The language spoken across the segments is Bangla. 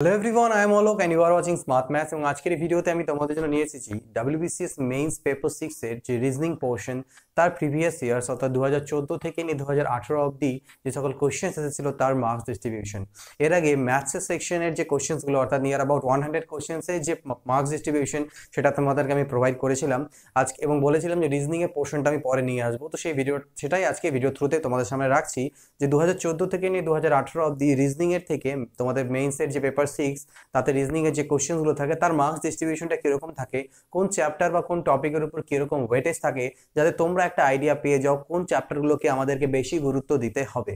Hello everyone I am Alok and you are watching smart maths এবং আজকের এই ভিডিওতে আমি তোমাদের জন্য নিয়ে এসেছি ডাব্লিউবিসিএস মেইনস পেপার সিক্সের যে রিজনিং পোর্শন তার প্রিভিয়াস ইয়ার্স অর্থাৎ দু হাজার চোদ্দ থেকে নিয়ে দু হাজার আঠেরো অবধি যে সকল কোয়েশ্চেন্স এসেছিল, তার মার্কস ডিস্ট্রিবিউশন এর আগে ম্যাথসের সেকশনের যে কোয়েশ্চেন্সগুলো অর্থাৎ নিয়ার অ্যাবাউট ওয়ান হান্ড্রেড কোয়েশ্চেন্সের যে মার্কস ডিস্ট্রিবিউশন সেটা তোমাদেরকে আমি প্রোভাইড করেছিলাম। আজকে, এবং বলেছিলাম যে রিজনিংয়ের পোর্শনটা আমি পরে নিয়ে আসব। তো সেই ভিডিও সেটাই আজকে ভিডিও থ্রুতে তোমাদের সামনে রাখছি যে দু হাজার চোদ্দ থেকে নিয়ে দু হাজার আঠেরো অবধি রিজনিংয়ের থেকে তোমাদের মেইনসের যে পেপার সিক্স তাতে রিজনিংয়ের যে কোশ্চেনগুলো থাকে, তার মার্কস ডিস্ট্রিবিউশনটা কীরকম থাকে, কোন চ্যাপ্টার বা কোন টপিকের উপর কীরকম ওয়েটেজ থাকে, যাতে তোমরা একটা আইডিয়া পেয়ে যাও কোন চ্যাপ্টারগুলোকে আমাদেরকে বেশি গুরুত্ব দিতে হবে।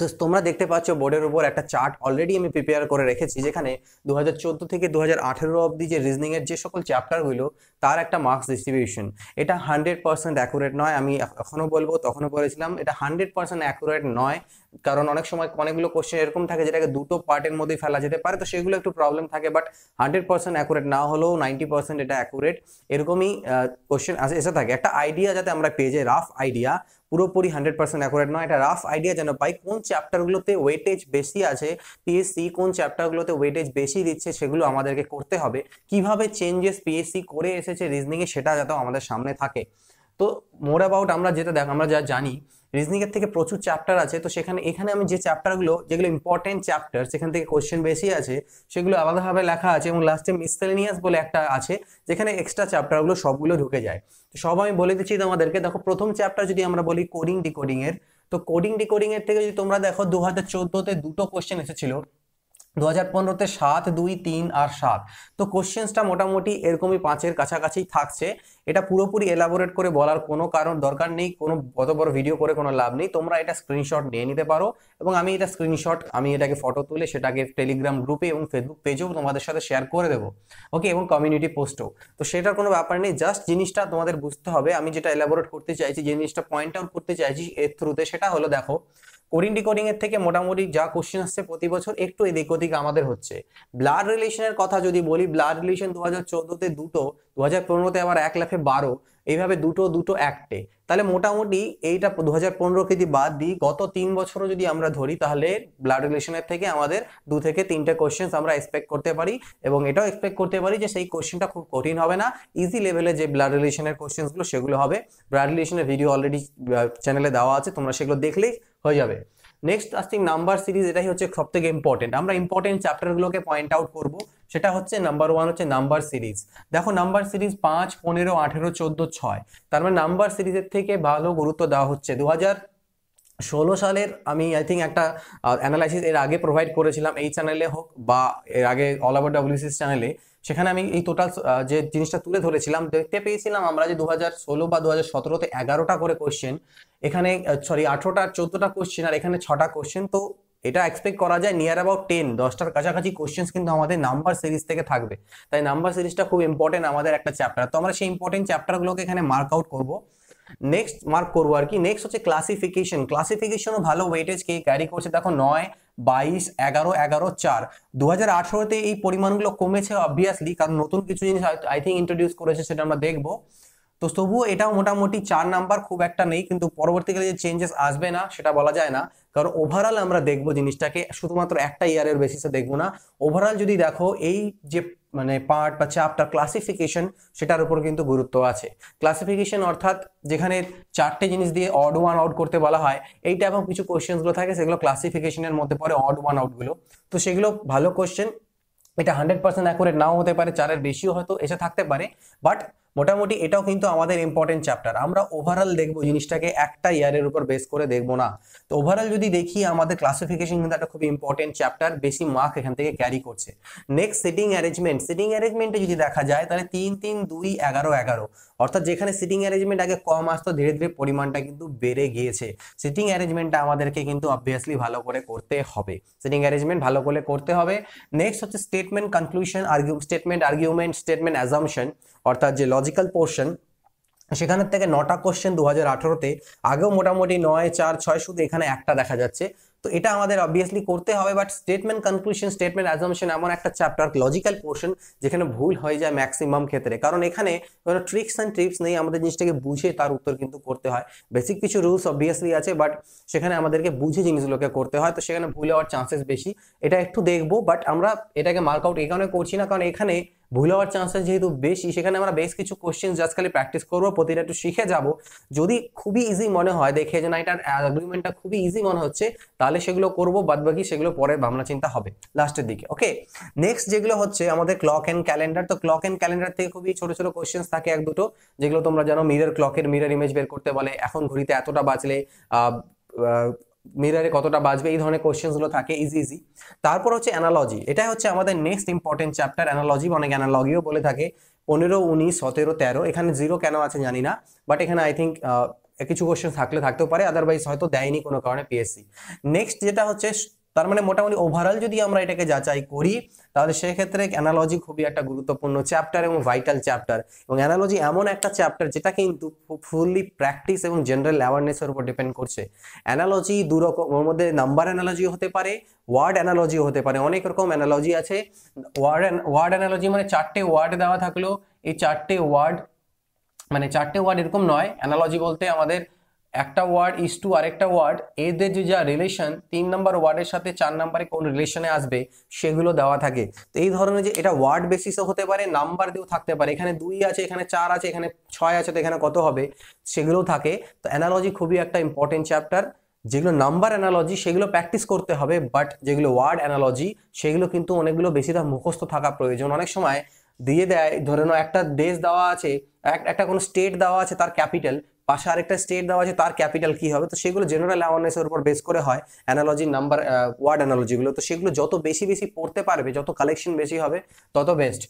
তো তোমরা দেখতে পাচ্ছ বোর্ডের উপর একটা চার্ট অলরেডি আমি প্রিপেয়ার করে রেখেছি, যেখানে দু হাজার চোদ্দ থেকে দু হাজার আঠেরো অবধি যে রিজনিংয়ের যে সকল চ্যাপ্টারগুলো তার একটা মার্কস ডিস্ট্রিবিউশন এটা হান্ড্রেড পার্সেন্ট অ্যাকুরেট নয়, আমি এখনও বলব, তখনও বলেছিলাম, এটা হান্ড্রেড পার্সেন্ট অ্যাকুরেট নয়, কারণ অনেক সময় অনেকগুলো কোশ্চেন এরকম থাকে যেটাকে দুটো পার্টের মধ্যেই ফেলা যেতে পারে, তো সেগুলো একটু প্রবলেম থাকে বাট হান্ড্রেড পার্সেন্ট অ্যাকুরেট না হলেও নাইনটি পার্সেন্ট এটা অ্যাকুরেট এরকমই কোশ্চেন এসে থাকে। একটা আইডিয়া যাতে আমরা পেয়ে যাই রাফ আইডিয়া পুরোপুরি হান্ড্রেড পার্সেন্ট অ্যাকুরেট নয়। এটা রাফ আইডিয়া যেন পাই, কোন চ্যাপ্টারগুলোতে ওয়েটেজ বেশি আছে পিএসসি কোন চ্যাপ্টারগুলোতে ওয়েটেজ বেশি দিচ্ছে, সেগুলো আমাদেরকে করতে হবে। কীভাবে চেঞ্জেস পিএসসি করে এসেছে রিজনিংয়ে সেটা যাতে আমাদের সামনে থাকে। তো মোর অ্যাবাউট আমরা যেটা দেখ, আমরা যা জানি রিজনিংয়ের থেকে প্রচুর চ্যাপ্টার আছে, তো সেখানে, এখানে আমি যে চ্যাপ্টারগুলো যেগুলো ইম্পর্টেন্ট চ্যাপ্টার সেখান থেকে কোয়েশ্চেন বেশি আছে, সেগুলো আলাদাভাবে লেখা আছে এবং লাস্টে মিসসেলেনিয়াস বলে একটা আছে, যেখানে এক্সট্রা চ্যাপ্টারগুলো সবগুলো ঢুকে যায়। তো সব আমি বলে দিচ্ছি তোমাদেরকে, দেখো প্রথম চ্যাপ্টার যদি আমরা বলি কোডিং ডিকোডিংয়ের তো কোডিং ডিকোডিংয়ের থেকে যদি তোমরা দেখো দু হাজার চোদ্দোতে দুটো কোয়েশ্চেন এসেছিল। দু হাজার পনেরোতে সাত, দুই, তিন আর সাত। তো কোশ্চেন্সটা মোটামুটি এরকমই পাঁচের কাছাকাছি থাকছে। এটা পুরোপুরি এলাবোরেট করে বলার কোনো কারণ দরকার নেই, কোনো বড় বড় ভিডিও করে কোনো লাভ নেই। তোমরা এটা স্ক্রিনশট নিয়ে নিতে পারো এবং আমি এটা স্ক্রিনশট আমি এটাকে ফটো তুলে সেটাকে টেলিগ্রাম গ্রুপে এবং ফেসবুক পেজেও তোমাদের সাথে শেয়ার করে দেবো। ওকে এবং কমিউনিটি পোস্টও তো সেটার কোনো ব্যাপার নেই জাস্ট জিনিসটা তোমাদের বুঝতে হবে। আমি যেটা এলাবোরেট করতে চাইছি, জিনিসটা পয়েন্ট আউট করতে চাইছি এর থ্রুতে সেটা হলো দেখো কোডিং ডিকোডিংয়ের থেকে মোটামুটি যা কোশ্চেন আসছে প্রতি বছর একটু এদিক ওদিক আমাদের হচ্ছে। ব্লাড রিলেশনের কথা যদি বলি ব্লাড রিলেশন দু হাজার চোদ্দোতে দুটো দু হাজার পনেরোতে আবার এক লাফে বারো, এইভাবে দুটো দুটো একটে। তাহলে মোটামুটি এইটা দু হাজার পনেরোকে যদি বাদ দিই। গত তিন বছরও যদি আমরা ধরি, তাহলে ব্লাড রিলেশনের থেকে আমাদের দু থেকে তিনটে কোশ্চেন আমরা এক্সপেক্ট করতে পারি এবং এটাও এক্সপেক্ট করতে পারি যে সেই কোশ্চেনটা খুব কঠিন হবে না। ইজি লেভেলে যে ব্লাড রিলেশনের কোশ্চেন্সগুলো সেগুলো হবে। ব্লাড রিলেশনের ভিডিও অলরেডি চ্যানেলে দেওয়া আছে, তোমরা সেগুলো দেখলেই হয়ে যাবে। নেক্সট আসছি নাম্বার সিরিজ এটাই হচ্ছে সব থেকে ইম্পর্টেন্ট আমরা ইম্পর্টেন্ট চ্যাপ্টারগুলোকে পয়েন্ট আউট করব। সেটা হচ্ছে নাম্বার ওয়ান হচ্ছে নাম্বার সিরিজ দেখো নাম্বার সিরিজ পাঁচ, পনেরো, আঠেরো, চোদ্দ, ছয়। তার মানে নাম্বার সিরিজের থেকে ভালো গুরুত্ব দেওয়া হচ্ছে। দু ষোলো সালের আমি আই থিঙ্ক একটা অ্যানালাইসিস এর আগে প্রোভাইড করেছিলাম এই চ্যানেলে হোক বা এর আগে অল ওভার ডাব্লিউসিস চ্যানেলে সেখানে আমি এই টোটাল যে জিনিসটা তুলে ধরেছিলাম, দেখতে পেয়েছিলাম আমরা যে দু ষোলো বা দু হাজার সতেরোতে এগারোটা করে কোশ্চেন এখানে সরি আঠেরোটা চোদ্দোটা কোশ্চেন আর এখানে ছটা কোশ্চেন তো এটা এক্সপেক্ট করা যায় নিয়ার অ্যাবাউট টেন দশটার কাছাকাছি কোশ্চেন্স কিন্তু আমাদের নাম্বার সিরিজ থেকে থাকবে। তাই নাম্বার সিরিজটা খুব ইম্পর্টেন্ট আমাদের একটা চ্যাপ্টার তো আমরা সেই ইম্পর্টেন্ট চ্যাপ্টারগুলোকে এখানে মার্ক আউট করব। নেক্সট মার্ক করব আর কি। নেক্সট হচ্ছে ক্লাসিফিকেশন ক্লাসিফিকেশনও ভালো ওয়েটেজ কে ক্যারি করছে। দেখো নয়, বাইশ, এগারো এগারো, চার। দু হাজার আঠেরোতে এই পরিমাণগুলো কমেছে অবভিয়াসলি কারণ নতুন কিছু জিনিস আই থিঙ্ক ইন্ট্রোডিউস করেছে, সেটা আমরা দেখব। তো তবুও এটাও মোটামুটি চার নাম্বার খুব একটা নেই, কিন্তু পরবর্তীকালে যে চেঞ্জেস আসবে না সেটা বলা যায় না। কারণ ওভারঅল আমরা দেখব জিনিসটাকে শুধুমাত্র একটা ইয়ারের বেসিসে দেখব না। ওভারঅল যদি দেখো, এই যে মানে পার্ট বা চ্যাপ্টার ক্লাসিফিকেশন সেটার উপর কিন্তু গুরুত্ব আছে। ক্লাসিফিকেশন অর্থাৎ যেখানে চারটে জিনিস দিয়ে অড ওয়ান আউট করতে বলা হয় এইটা এবং কিছু কোয়েশ্চেন্সগুলো থাকে, সেগুলো ক্লাসিফিকেশনের মধ্যে পড়ে অড ওয়ান আউটগুলো তো সেগুলো ভালো কোয়েশ্চেন এটা হান্ড্রেড পার্সেন্ট অ্যাকুরেট নাও হতে পারে, চারের বেশিও হয়তো এসে থাকতে পারে। বাট মোটামুটি এটাও কিন্তু আমাদের ইম্পর্টেন্ট চ্যাপ্টার আমরা ওভারঅল দেখব জিনিসটাকে একটা ইয়ারের উপর বেস করে দেখব না। তো ওভারঅল যদি দেখি, আমাদের ক্লাসিফিকেশন কিন্তু একটা খুব ইম্পর্টেন্ট চ্যাপ্টার বেশি মার্ক এখান থেকে ক্যারি করছে। নেক্সট সিটিং অ্যারেঞ্জমেন্ট সিটিং অ্যারেঞ্জমেন্টে যদি দেখা যায়, তাহলে তিন তিন, দুই, এগারো এগারো। অর্থাৎ যেখানে সিটিং অ্যারেঞ্জমেন্ট আগে কম আসতো, ধীরে ধীরে পরিমাণটা কিন্তু বেড়ে গিয়েছে। সিটিং অ্যারেঞ্জমেন্টটা আমাদেরকে কিন্তু অবভিয়াসলি ভালো করে করতে হবে। সিটিং অ্যারেঞ্জমেন্ট ভালো করে করতে হবে। নেক্সট হচ্ছে statement conclusion argue statement argument statement assumption অর্থাৎ যে লজিক্যাল পোর্শন সেখানের থেকে নটা কোশ্চেন দু হাজার আঠেরোতে আগেও মোটামুটি নয়, চার, ছয় শুধু এখানে একটা দেখা যাচ্ছে। তো এটা আমাদের অবভিয়াসলি করতে হবে but statement conclusion statement assumption এমন একটা চ্যাপ্টার লজিক্যাল পোর্শন যেখানে ভুল হয়ে যায় ম্যাক্সিমাম ক্ষেত্রে। কারণ এখানে কোনো ট্রিক্স অ্যান্ড টিপস নেই, আমাদের জিনিসটাকে বুঝে তার উত্তর কিন্তু করতে হয়। বেসিক কিছু রুলস অবভিয়াসলি আছে বাট সেখানে আমাদেরকে বুঝে জিনিসগুলোকে করতে হয়, তো সেখানে ভুল হওয়ার চান্সেস বেশি। এটা একটু দেখব বাট আমরা এটাকে মার্ক আউট এই কারণে করছি না, কারণ এখানে ভুল হওয়ার চান্সেস যেহেতু বেশি, সেখানে আমরা বেশ কিছু কোশ্চেন জাস্ট খালি প্র্যাকটিস করব, প্রতিটা একটু শিখে যাব। যদি খুবই ইজি মনে হয়, দেখে যে না, এটার অ্যাগ্রিমেন্টটা খুবই ইজি মনে হচ্ছে, তাহলে সেগুলো করব বাদ বাকি সেগুলো পরে ভাবনা চিন্তা হবে লাস্টের দিকে ওকে নেক্সট যেগুলো হচ্ছে, আমাদের ক্লক অ্যান্ড ক্যালেন্ডার তো ক্লক অ্যান্ড ক্যালেন্ডার থেকে খুবই ছোট ছোট কোশ্চেন থাকে এক দুটো, যেগুলো তোমরা জানো মিরর ক্লকের মিরর ইমেজ বের করতে বলে, এখন ঘড়িতে এতটা বাজলে মিরারে কতটা বাজবে, এই ধরনের কোশ্চেনগুলো থাকে ইজি ইজি তারপর হচ্ছে অ্যানালজি এটা হচ্ছে আমাদের নেক্সট ইম্পর্টেন্ট চ্যাপ্টার অ্যানালজি অনেক অ্যানালজিও বলে থাকে। পনেরো, উনিশ, সতেরো, তেরো, এখানে জিরো কেন আছে জানি না বাট এখানে আই থিঙ্ক কিছু কোয়েশ্চেন থাকলে থাকতেও পারে আদারওয়াইজ হয়তো দেয়নি কোনো কারণে পিএসসি নেক্সট যেটা হচ্ছে তার মানে মোটামুটি ওভারঅল যদি আমরা এটাকে যাচাই করি, তাহলে সেক্ষেত্রে অ্যানালজি খুবই একটা গুরুত্বপূর্ণ চ্যাপ্টার এবং ভাইটাল চ্যাপ্টার এবং অ্যানালজি এমন একটা চ্যাপ্টার যেটা কিন্তু ফুললি প্র্যাকটিস এবং জেনারেল অ্যাওয়ারনেসের উপর ডিপেন্ড করছে। অ্যানালজি দু রকম, ওর মধ্যে নাম্বার অ্যানালজিও হতে পারে ওয়ার্ড অ্যানালজিও হতে পারে। অনেক রকম অ্যানালজি আছে। ওয়ার্ড ওয়ার্ড অ্যানালজি মানে চারটে ওয়ার্ড দেওয়া থাকল এই চারটে ওয়ার্ড মানে চারটে ওয়ার্ড এরকম নয়। অ্যানালজি বলতে আমাদের একটা ওয়ার্ড ইস টু আরেকটা ওয়ার্ড এদের যে যা রিলেশন তিন নম্বর ওয়ার্ডের সাথে চার নম্বরে কোন রিলেশনে আসবে, সেগুলো দেওয়া থাকে। তো এই ধরনের যে এটা ওয়ার্ড বেসিসও হতে পারে নাম্বার দিয়েও থাকতে পারে। এখানে দুই আছে, এখানে চার আছে, এখানে ছয় আছে, তো এখানে কত হবে, সেগুলোও থাকে। তো অ্যানালজি খুবই একটা ইম্পর্টেন্ট চ্যাপ্টার যেগুলো নাম্বার অ্যানালজি সেগুলো প্র্যাকটিস করতে হবে বাট যেগুলো ওয়ার্ড অ্যানালজি সেগুলো কিন্তু অনেকগুলো বেশি তার মুখস্থ থাকা প্রয়োজন। অনেক সময় দিয়ে দেয়, ধরে নাও একটা দেশ দেওয়া আছে একটা কোনো স্টেট দেওয়া আছে, তার ক্যাপিটাল পাশে আরেকটা স্টেট দেওয়া আছে, তার ক্যাপিটাল কি হবে? তো সেগুলো জেনারেল অ্যাওয়ারনেসের উপর বেস করে হয় অ্যানালজি নাম্বার ওয়ার্ড অ্যানালজিগুলো তো সেগুলো যত বেশি বেশি পড়তে পারবে, যত কালেকশন বেশি হবে, তত বেস্ট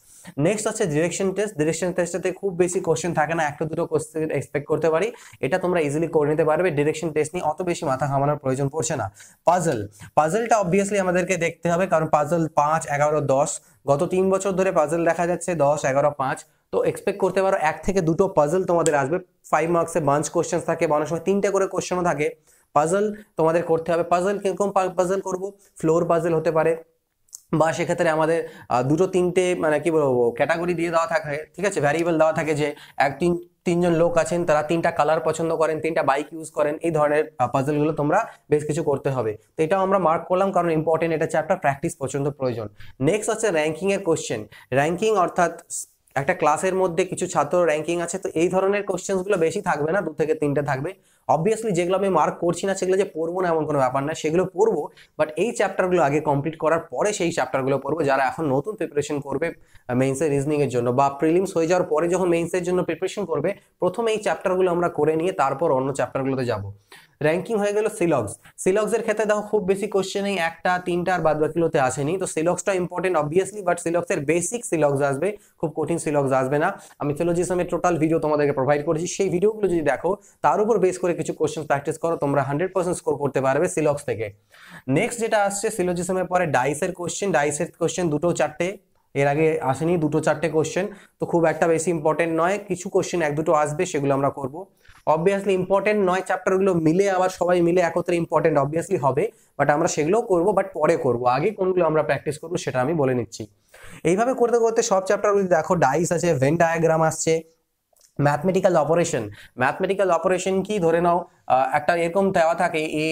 নেক্সট আছে ডিরেকশন টেস্ট ডিরেকশন টেস্টটাতে খুব বেশি কোশ্চেন থাকে না, একটা দুটো কোশ্চেন এক্সপেক্ট করতে পারি। এটা তোমরা ইজিলি করে নিতে পারবে। ডিরেকশন টেস্ট নিয়ে অত বেশি মাথা ঘামানোর প্রয়োজন পড়ছে না। পাজল পাজলটা অবভিয়াসলি আমাদেরকে দেখতে হবে, কারণ পাজল পাঁচ, এগারো, দশ। গত তিন বছর ধরে পাজল দেখা যাচ্ছে, দশ, এগারো, পাঁচ। তো এক্সপেক্ট করতে পারো এক থেকে দুটো পাজল তোমাদের আসবে। ফাইভ মার্কসে বাঞ্চ কোশ্চেন থাকে বা অনেক সময় তিনটে করে কোশ্চেনও থাকে। পাজল তোমাদের করতে হবে। পাজল কীরকম পাজল করব? ফ্লোর পাজল হতে পারে। বা সেক্ষেত্রে আমাদের দুটো তিনটে মানে কি বলব ক্যাটাগরি দিয়ে দেওয়া থাকে। ঠিক আছে? ভ্যারিয়েবল দেওয়া থাকে যে এক, তিন, তিনজন লোক আছেন, তারা তিনটা কালার পছন্দ করেন, তিনটা বাইক ইউজ করেন, এই ধরনের পাজলগুলো তোমরা বেশ কিছু করতে হবে। তো এটাও আমরা মার্ক করলাম কারণ ইম্পর্টেন্ট এটা চ্যাপ্টার প্র্যাকটিস পছন্দ প্রয়োজন। নেক্সট হচ্ছে র্যাঙ্কিংয়ের কোশ্চেন র্যাঙ্কিং অর্থাৎ একটা ক্লাসের মধ্যে কিছু ছাত্র র্যাঙ্কিং আছে, তো এই ধরনের কোশ্চেন্সগুলো বেশি থাকবে না, দু থেকে তিনটে থাকবে। অবভিয়াসলি যেগুলো আমি মার্ক করছি না, সেগুলো যে পড়ব না এমন কোনো ব্যাপার না, সেগুলো পড়ব বাট এই চ্যাপ্টারগুলো আগে কমপ্লিট করার পরে সেই চ্যাপ্টারগুলো পড়ব, যারা এখন নতুন প্রিপারেশন করবে মেইনসের রিজনিংয়ের জন্য, বা প্রিলিমস হয়ে যাওয়ার পরে যখন মেইনসের জন্য প্রিপারেশন করবে, প্রথমে এই চ্যাপ্টারগুলো আমরা করে নিয়ে তারপর অন্য চ্যাপ্টারগুলোতে যাব। র্যাঙ্কিং হয়ে গেল সিলক্স সিলক্সের ক্ষেত্রে দেখো খুব বেশি কোশ্চেনেই একটা, তিনটা আর বাদ বাকিগুলোতে আসেনি। তো সিলক্সটা ইম্পর্টেন্ট অবভিয়াসলি বাট সিলক্সের বেসিক সিলক্স আসবে, খুব কঠিন সিলক্স আসবে না। আমি ফিলোজিজমের টোটাল ভিডিও তোমাদেরকে প্রোভাইড করেছি। সেই ভিডিওগুলো যদি দেখো, তার উপর বেস করে কিছু কোশ্চেন প্র্যাকটিস করো, তোমরা হান্ড্রেড পার্সেন্ট স্কোর করতে পারবে সিলক্স থেকে। নেক্সট যেটা আসছে সিলোজিজমের পরে ডাইসের কোশ্চেন ডাইসের কোশ্চেন দুটো চারটে, এর আগে আসেনি দুটো চারটে কোশ্চেন তো খুব একটা বেশি ইম্পর্টেন্ট নয়, কিছু কোশ্চেন এক দুটো আসবে, সেগুলো আমরা করব। অবভিয়াসলি ইম্পর্টেন্ট নয় চ্যাপ্টারগুলো মিলে আবার সবাই মিলে একত্রে ইম্পর্টেন্ট অবভিয়াসলি হবে বাট আমরা সেগুলোও করব বাট পরে করব। আগে কোনগুলো আমরা প্র্যাকটিস করব সেটা আমি বলে নিচ্ছি। এইভাবে করতে করতে সব চ্যাপ্টারগুলি দেখো ডাইস আছে ভেন ডায়াগ্রাম আসছে ম্যাথমেটিক্যাল অপারেশন ম্যাথমেটিক্যাল অপারেশন কি? ধরে নাও একটা এরকম দেওয়া থাকে এ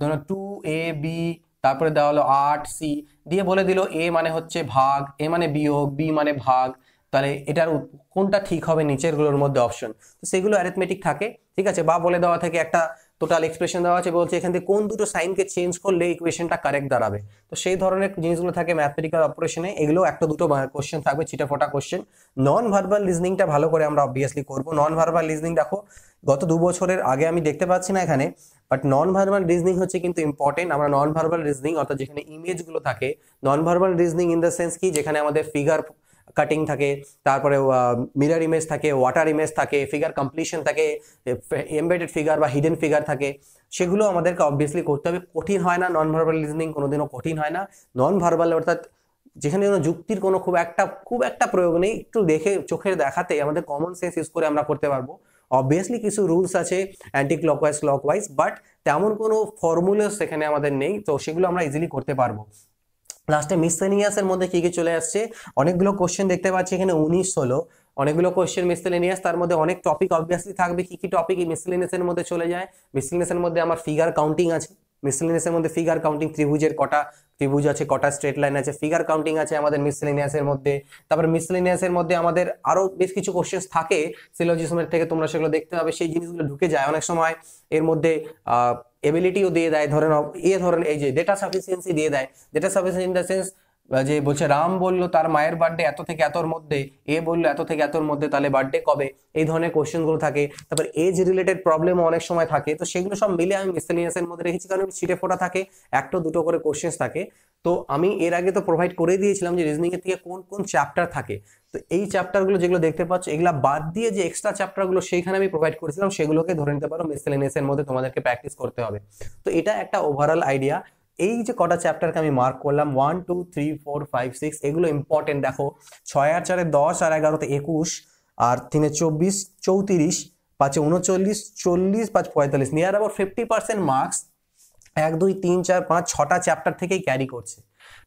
ধরো টু এ বি তারপরে দেওয়া হলো আট সি দিয়ে বলে দিল এ মানে হচ্ছে ভাগ এ মানে বিয়োগ বি মানে ভাগ। তাহলে এটার কোনটা ঠিক হবে নিচেরগুলোর মধ্যে অপশন তো সেগুলো অ্যারিথমেটিক থাকে, ঠিক আছে? বা বলে দেওয়া থাকে একটা টোটাল এক্সপ্রেশন দেওয়া আছে, বলছে এখান থেকে কোন দুটো সাইনকে চেঞ্জ করলে ইকুয়েশনটা কারেক্ট দাঁড়াবে। তো সেই ধরনের জিনিসগুলো থাকে ম্যাথমেটিক্যাল অপারেশনে এগুলো একটা দুটো কোশ্চেন থাকবে চিটাফোটা কোশ্চেন নন ভার্বাল লিজনিংটা ভালো করে আমরা অবভিয়াসলি করব। নন ভার্বাল লিজনিং দেখো, গত দু বছরের আগে আমি দেখতে পাচ্ছি না এখানে বাট নন ভার্বাল রিজনিং হচ্ছে কিন্তু ইম্পর্টেন্ট আমরা নন ভার্বাল রিজনিং অর্থাৎ যেখানে ইমেজগুলো থাকে non verbal reasoning in the sense কি, যেখানে আমাদের ফিগার কাটিং থাকে তারপরে মিরার ইমেজ থাকে ওয়াটার ইমেজ থাকে ফিগার কমপ্লিশন থাকে এমবেডেড ফিগার বা হিডেন ফিগার থাকে, সেগুলো আমাদেরকে অবভিয়াসলি করতে হবে। কঠিন হয় না নন ভার্বাল লিজনিং কোনোদিনও কঠিন হয় না। নন ভার্বাল অর্থাৎ যেখানে কোনো যুক্তির কোনো খুব একটা খুব একটা প্রয়োগ নেই, একটু দেখে চোখের দেখাতে আমাদের কমন সেন্স ইউজ করে আমরা করতে পারব। অবভিয়াসলি কিছু রুলস আছে অ্যান্টি ক্লকওয়াইজ ক্লকওয়াইজ বাট তেমন কোনো ফর্মুলা সেখানে আমাদের নেই, তো সেগুলো আমরা ইজিলি করতে পারব। লাস্টে মিসেলিনিয়াসের মধ্যে কি কি চলে আসছে? অনেকগুলো কোশ্চেন দেখতে পাচ্ছি এখানে উনিশ হলো অনেকগুলো কোশ্চেন মিসলেনিয়াস তার মধ্যে অনেক টপিক অবভিয়াসলি থাকবে। কি কি টপিক মিসলেনিয়াসের মধ্যে চলে যায়? মিসলেনিয়াসের মধ্যে আমার ফিগার কাউন্টিং আছে। মিসলেনিয়াসের মধ্যে ফিগার কাউন্টিং ত্রিভুজের কটা ত্রিভুজ আছে, কটা স্ট্রেট লাইন আছে ফিগার কাউন্টিং আছে আমাদের মিসলিনিয়াসের মধ্যে। তারপর মিসলিনিয়াসের মধ্যে আমাদের আরও বেশ কিছু কোশ্চেন থাকে সিলোজিজমের থেকে তোমরা সেগুলো দেখতে পাবে। সেই জিনিসগুলো ঢুকে যায়। অনেক সময় এর মধ্যে এবিলিটিও দিয়ে দেয়, ধরেন, এ ধরেন এই যে ডেটা সাফিসিয়েন্সি দিয়ে দেয়। Data sufficiency in the sense যে বলছে, রাম বলল, তার মায়ের বার্থডে এত থেকে এতর মধ্যে, এ বলল এত থেকে এতর মধ্যে, তাহলে বার্থডে কবে? এই ধরনের কোশ্চেনগুলো থাকে। তারপর এজ রিলেটেড প্রবলেমও অনেক সময় থাকে। তো সেগুলো সব মিলে আমি মিসেলিনিয়াসের মধ্যে রেখেছি, কারণ ছিটে ফোটা থাকে একটা দুটো করে কোশ্চেন থাকে। তো আমি এর আগে তো প্রোভাইড করে দিয়েছিলাম যে রিজনিং এর থেকে কোন কোন চ্যাপ্টার থাকে। তো এই চ্যাপ্টারগুলো যেগুলো দেখতে পাচ্ছ, এগুলা বাদ দিয়ে যে এক্সট্রা চ্যাপ্টারগুলো সেইখানে আমি প্রোভাইড করেছিলাম, সেগুলোকে ধরে নিতে পারো মিসেলিনিয়াসের মধ্যে তোমাদেরকে প্র্যাকটিস করতে হবে। তো এটা একটা ওভারঅল আইডিয়া এই যে কটা চ্যাপ্টারকে আমি মার্ক করলাম one two three four five six এগুলো ইম্পর্টেন্ট দেখো। ছয় আর চারে দশ আর এগারোতে একুশ, আর তিনে চব্বিশ, চৌত্রিশ, পাঁচে উনচল্লিশ, চল্লিশ, পাঁচ পঁয়তাল্লিশ। Near about fifty percent marks এক, দুই, তিন, চার, পাঁচ, ছটা চ্যাপ্টার থেকেই ক্যারি করছে।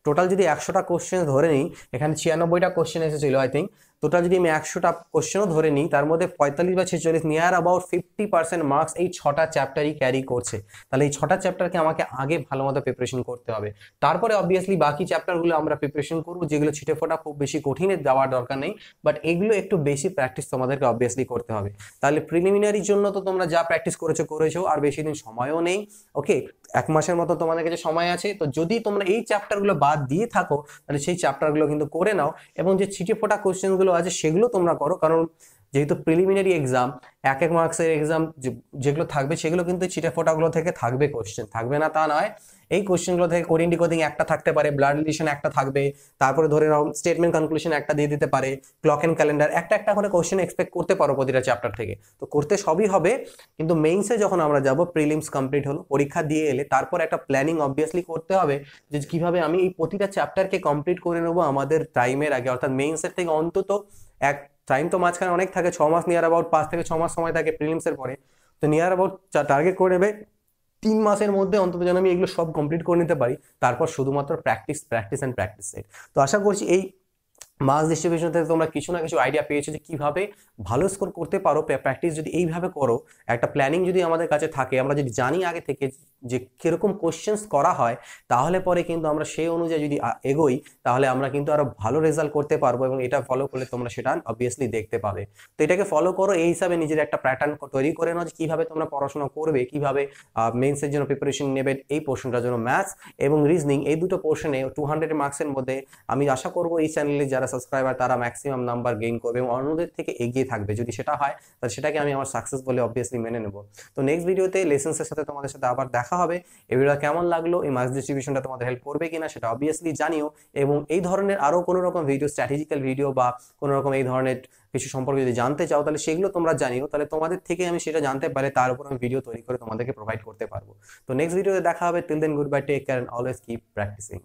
টোটাল যদি একশোটা কোশ্চেন ধরে নিই, এখানে ছিয়ানব্বইটা কোশ্চেন এসেছিল আই থিঙ্ক টোটাল যদি আমি একশোটা কোশ্চেনও ধরে নিই, তার মধ্যে পঁয়তাল্লিশ বা ছেচল্লিশ near about fifty percent marks এই ছটা চ্যাপ্টারই ক্যারি করছে। তাহলে এই ছটা চ্যাপ্টারকে আমাকে আগে ভালো মতো প্রিপারেশন করতে হবে। তারপরে অবভিয়াসলি বাকি চ্যাপ্টারগুলো আমরা প্রিপারেশন করব, যেগুলো ছিটে ফোটা খুব বেশি কঠিনের যাওয়ার দরকার নেই বাট এগুলো একটু বেশি প্র্যাকটিস তোমাদেরকে অবভিয়াসলি করতে হবে। তাহলে প্রিলিমিনারির জন্য তো তোমরা যা প্র্যাকটিস করেছ করেছ, আর বেশি দিন সময়ও নেই। ওকে এক মাসের মতো তোমাদের কাছে সময় আছে। তো যদি তোমরা এই চ্যাপ্টারগুলো বাদ দিয়ে থাকো, তাহলে সেই চ্যাপ্টারগুলো কিন্তু করে নাও। এবং যে ছিটে ফোটা কোশ্চেনগুলো আছে সেগুলো তোমরা করো। কারণ যেহেতু প্রিলিমিনারি এক্সাম এক এক মার্কসের এক্সাম যেগুলো থাকবে সেগুলো কিন্তু ছিটে ফোটাগুলো থেকে থাকবে কোশ্চেন থাকবে না তা নয়। এই কোশ্চেনগুলো থেকে কোডিং ডিকোডিং একটা থাকতে পারে ব্লাড রিলেশন একটা থাকবে, তারপরে ধরে নাও স্টেটমেন্ট কনক্লুশন একটা দিয়ে দিতে পারে ক্লক এন্ড ক্যালেন্ডার একটা একটা করে কোশ্চেন এক্সপেক্ট করতে পারো প্রতিটা চ্যাপ্টার থেকে। তো করতে সবই হবে, কিন্তু মেইনসে যখন আমরা যাব প্রিলিমস কমপ্লিট হলো, পরীক্ষা দিয়ে এলে, তারপর একটা প্ল্যানিং অবভিয়াসলি করতে হবে যে কীভাবে আমি এই প্রতিটা চ্যাপ্টারকে কমপ্লিট করে নেব আমাদের টাইমের আগে, অর্থাৎ মেইনসের থেকে অন্তত এক টাইম তো মাঝখানে অনেক থাকে, ছ মাস নিয়ার অ্যাবাউট পাঁচ থেকে ছ মাস সময় থাকে প্রিলিমসের পরে। তো নিয়ার অ্যাবাউট টার্গেট করে নেবে, তিন মাসের মধ্যে অন্তত যেন আমি এগুলো সব কমপ্লিট করে নিতে পারি। তারপর শুধুমাত্র প্র্যাকটিস প্র্যাকটিস অ্যান্ড প্র্যাকটিস তো আশা করছি এই মাস ডিস্ট্রিবিউশন থেকে তোমরা কিছু না কিছু আইডিয়া পেয়েছ যে কীভাবে ভালো স্কোর করতে পারো প্র্যাকটিস যদি এইভাবে করো, একটা প্ল্যানিং যদি আমাদের কাছে থাকে, আমরা যদি জানি আগে থেকে যে কীরকম কোশ্চেন্স করা হয়, তাহলে পরে কিন্তু আমরা সেই অনুযায়ী যদি এগোই, তাহলে আমরা কিন্তু আরও ভালো রেজাল্ট করতে পারব এবং এটা ফলো করলে তোমরা সেটা অবভিয়াসলি দেখতে পাবে। তো এটাকে ফলো করো, এই হিসাবে নিজের একটা প্যাটার্ন তৈরি করে নাও যে কীভাবে তোমরা পড়াশোনা করবে, কীভাবে মেন্সের জন্য প্রিপারেশন নেবে, এই পোর্শনটার জন্য ম্যাথস এবং রিজনিং এই দুটো পোর্শনে টু হান্ড্রেড মার্কসের মধ্যে আমি আশা করব এই চ্যানেলে যারা সাবস্ক্রাইবার তারা ম্যাক্সিমাম নাম্বার গেইন করবে এবং অন্যদের থেকে এগিয়ে থাকবে। যদি সেটা হয়, তাহলে সেটাকে আমি আমার সাকসেস বলে অবভিয়াসলি মেনে নেব। তো নেক্সট ভিডিওতে লেসেন্সের সাথে তোমাদের সাথে আবার দেখা হবে। এই ভিডিওটা কেমন লাগল, এই মার্কস ডিস্ট্রিবিউশনটা তোমাদের হেল্প করবে কিনা, সেটা অবভিয়াসলি জানিও। এবং এই ধরনের আরও কোনো রকম ভিডিও স্ট্র্যাটেজিক্যাল ভিডিও বা কোনো রকম এই ধরনের কিছু সম্পর্কে যদি জানতে চাও, তাহলে সেগুলো তোমরা জানিও। তাহলে তোমাদের থেকে আমি সেটা জানতে পারে, তার উপর আমি ভিডিও তৈরি করে তোমাদেরকে প্রোভাইড করতে পারব। তো নেক্সট ভিডিওতে দেখা হবে। Till then good bye take care always keep practicing